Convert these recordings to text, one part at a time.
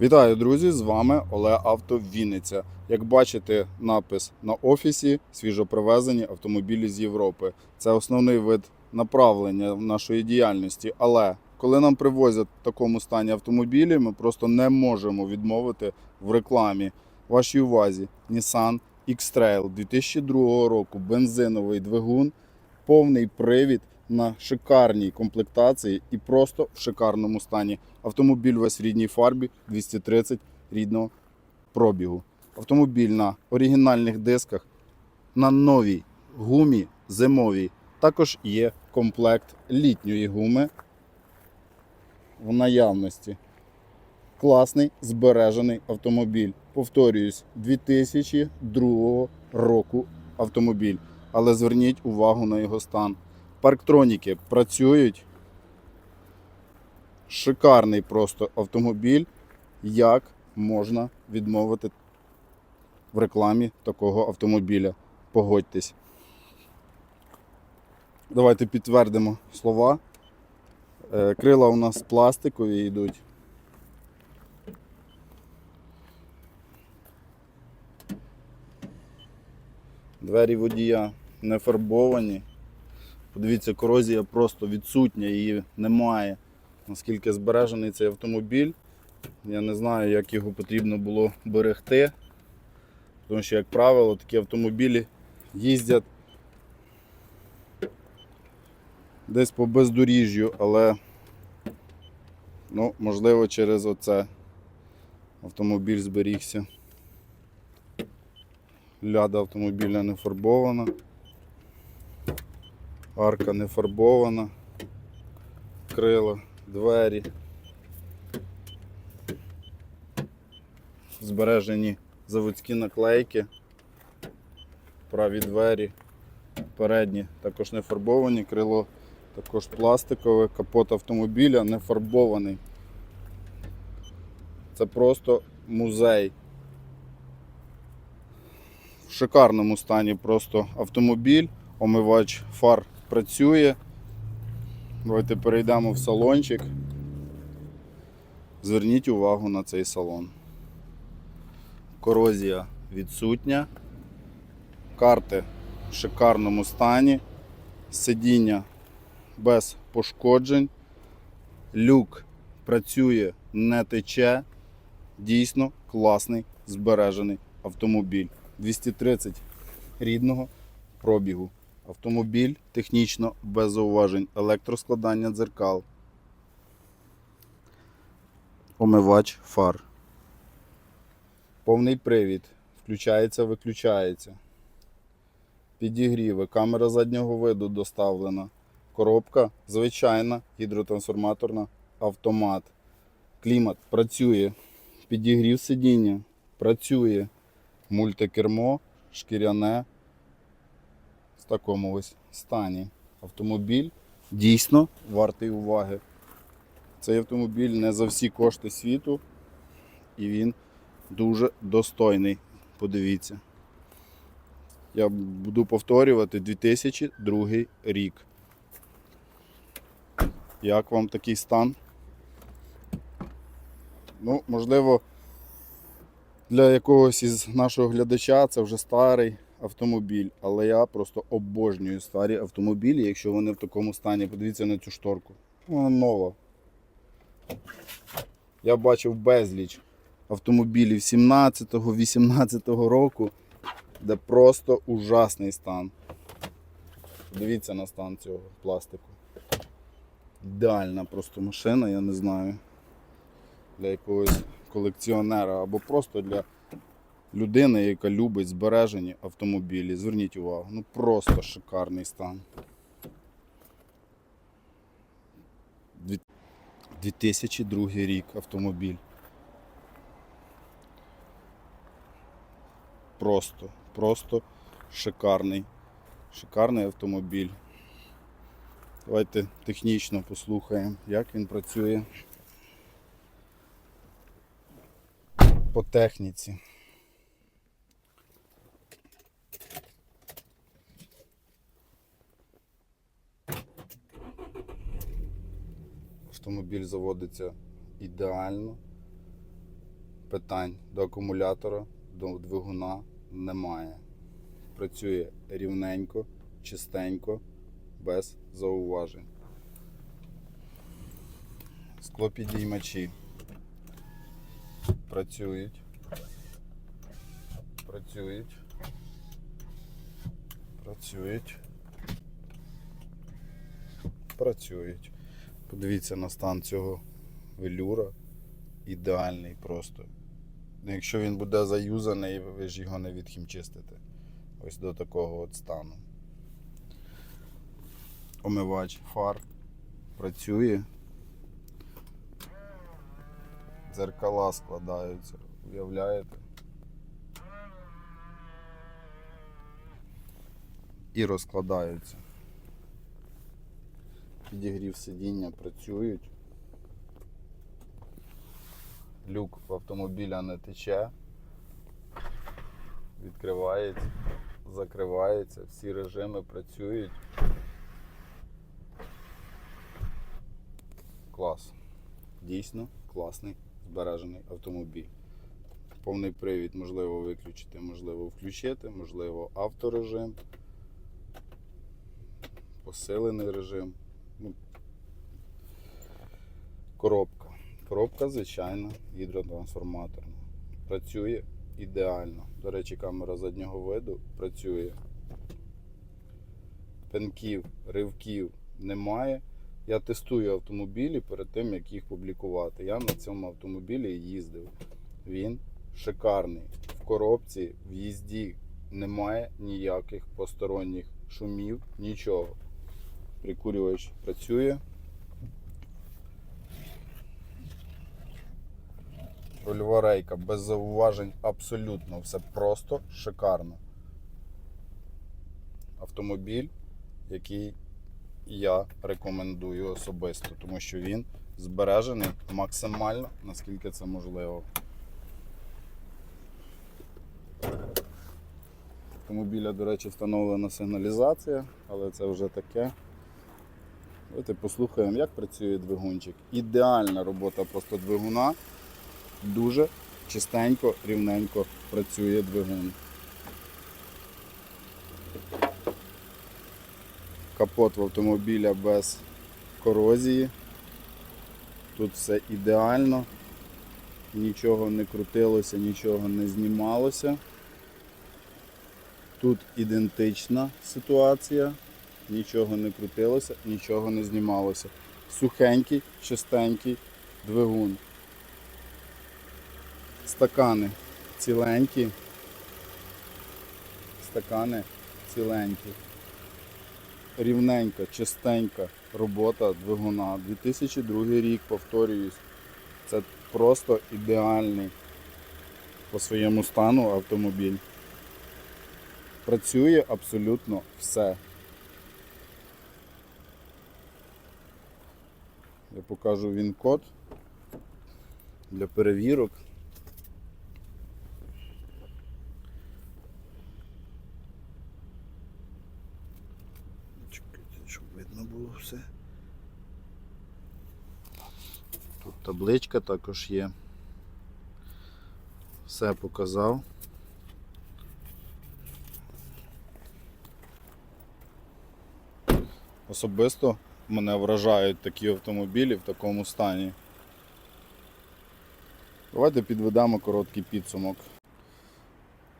Вітаю, друзі! З вами Олег Авто Вінниця. Як бачите, напис на офісі свіжопривезені автомобілі з Європи. Це основний вид направлення нашої діяльності. Але коли нам привозять в такому стані автомобілі, ми просто не можемо відмовити в рекламі. Вашій увазі Nissan X-Trail 2002 року, бензиновий двигун, повний привід на шикарній комплектації і просто в шикарному стані. Автомобіль весь в рідній фарбі 230 рідного пробігу. Автомобіль на оригінальних дисках, на новій гумі зимовій. Також є комплект літньої гуми в наявності. Класний збережений автомобіль. Повторююсь, 2002 року автомобіль. Але зверніть увагу на його стан. Парктроніки працюють. Шикарний просто автомобіль. Як можна відмовити в рекламі такого автомобіля? Погодьтесь. Давайте підтвердимо слова. Е, Крила у нас пластикові йдуть. Двері водія не фарбовані. Подивіться, корозія просто відсутня, її немає. Наскільки збережений цей автомобіль. Я не знаю, як його потрібно було берегти. Тому що, як правило, такі автомобілі їздять десь по бездоріжжю, але ну, можливо через оце автомобіль зберігся. Ляда автомобіля не фарбована. Арка не фарбована. Крила, двері. Збережені заводські наклейки. Праві двері. Передні також не фарбовані, крило також пластикове, капот автомобіля не фарбований. Це просто музей. В шикарному стані просто автомобіль, омивач фар працює. Давайте перейдемо в салончик. Зверніть увагу на цей салон. Корозія відсутня. Карти в шикарному стані. Сидіння без пошкоджень. Люк працює, не тече. Дійсно класний збережений автомобіль. 230 рідного пробігу. Автомобіль технічно без зауважень. Електроскладання дзеркал. Омивач фар. Повний привід. Включається, виключається. Підігріви. Камера заднього виду доставлена. Коробка звичайна, гідротрансформаторна, автомат. Клімат працює. Підігрів сидіння. Працює. Мультикермо, шкіряне. В такому ось стані. Автомобіль дійсно вартий уваги. Цей автомобіль не за всі кошти світу. І він дуже достойний. Подивіться. Я буду повторювати 2002 рік. Як вам такий стан? Ну, можливо, для якогось із нашого глядача це вже старий автомобіль, але я просто обожнюю старі автомобілі, якщо вони в такому стані. Подивіться на цю шторку. Вона нова. Я бачив безліч автомобілів 17-го, 18-го року, де просто ужасний стан. Дивіться на стан цього пластику. Ідеальна просто машина, я не знаю. Для якогось колекціонера або просто для людини, яка любить збережені автомобілі. Зверніть увагу, ну просто шикарний стан. 2002 рік автомобіль. Просто, просто шикарний. Шикарний автомобіль. Давайте технічно послухаємо, як він працює по техніці. Автомобіль заводиться ідеально. питань до акумулятора, до двигуна немає. Працює рівненько, чистенько, без зауважень. Склопідіймачі працюють. Працюють. Працюють. Працюють. Подивіться на стан цього велюра. Ідеальний просто. Якщо він буде заюзаний, ви ж його не відхімчистите. Ось до такого от стану. Омивач фар працює. Дзеркала складаються, уявляєте? І розкладаються. Підігрів сидіння працюють. Люк в автомобіля не тече. Відкривається, закривається, всі режими працюють. Клас. Дійсно класний збережений автомобіль. Повний привід можливо виключити, можливо включити, можливо авторежим, посилений режим. Коробка. Коробка, звичайно, гідротрансформаторна. Працює ідеально. До речі, камера заднього виду працює. Пенків, ривків немає. Я тестую автомобілі перед тим, як їх публікувати. Я на цьому автомобілі їздив. Він шикарний. В коробці, в їзді немає ніяких посторонніх шумів, нічого. Прикурювач працює. Рульова рейка без зауважень абсолютно. Все просто шикарно. Автомобіль, який я рекомендую особисто, тому що він збережений максимально, наскільки це можливо. Автомобіля, до речі, встановлена сигналізація, але це вже таке. Давайте послухаємо, як працює двигунчик. Ідеальна робота просто двигуна. Дуже чистенько, рівненько працює двигун. Капот в автомобіля без корозії. Тут все ідеально. Нічого не крутилося, нічого не знімалося. Тут ідентична ситуація. Нічого не крутилося, нічого не знімалося. Сухенький, чистенький двигун. Стакани ціленькі. Стакани ціленькі. Рівненька, чистенька робота двигуна. 2002 рік, повторююсь. Це просто ідеальний по своєму стану автомобіль. Працює абсолютно все. Я покажу він код для перевірок. Чекайте, щоб видно було все. Тут табличка також є. Все показав. Особисто мене вражають такі автомобілі в такому стані. Давайте підведемо короткий підсумок.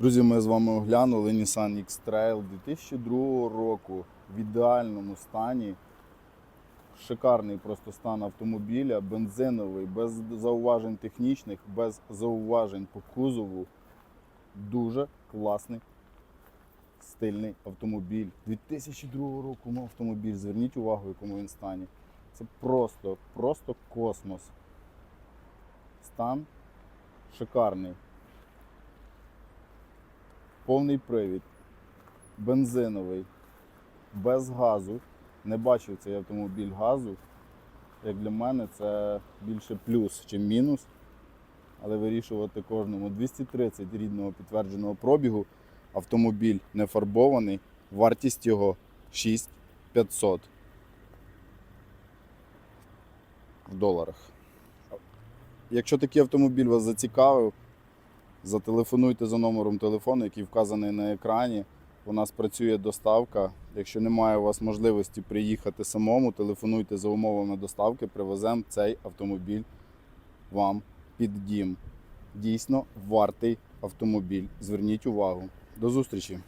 Друзі, ми з вами оглянули Nissan X-Trail 2002 року в ідеальному стані. Шикарний просто стан автомобіля, бензиновий, без зауважень технічних, без зауважень по кузову. Дуже класний стильний автомобіль. 2002 року автомобіль. Зверніть увагу, в якому він стані. Це просто, просто космос. Стан шикарний. Повний привід, бензиновий, без газу. Не бачив цей автомобіль газу. Як для мене, це більше плюс, ніж мінус. Але вирішувати кожному 230 рідного підтвердженого пробігу. Автомобіль не фарбований, вартість його 6500 в доларах. Якщо такий автомобіль вас зацікавив, зателефонуйте за номером телефону, який вказаний на екрані. У нас працює доставка. Якщо немає у вас можливості приїхати самому, телефонуйте за умовами доставки, привеземо цей автомобіль вам під дім. Дійсно вартий автомобіль. Зверніть увагу. До зустрічі!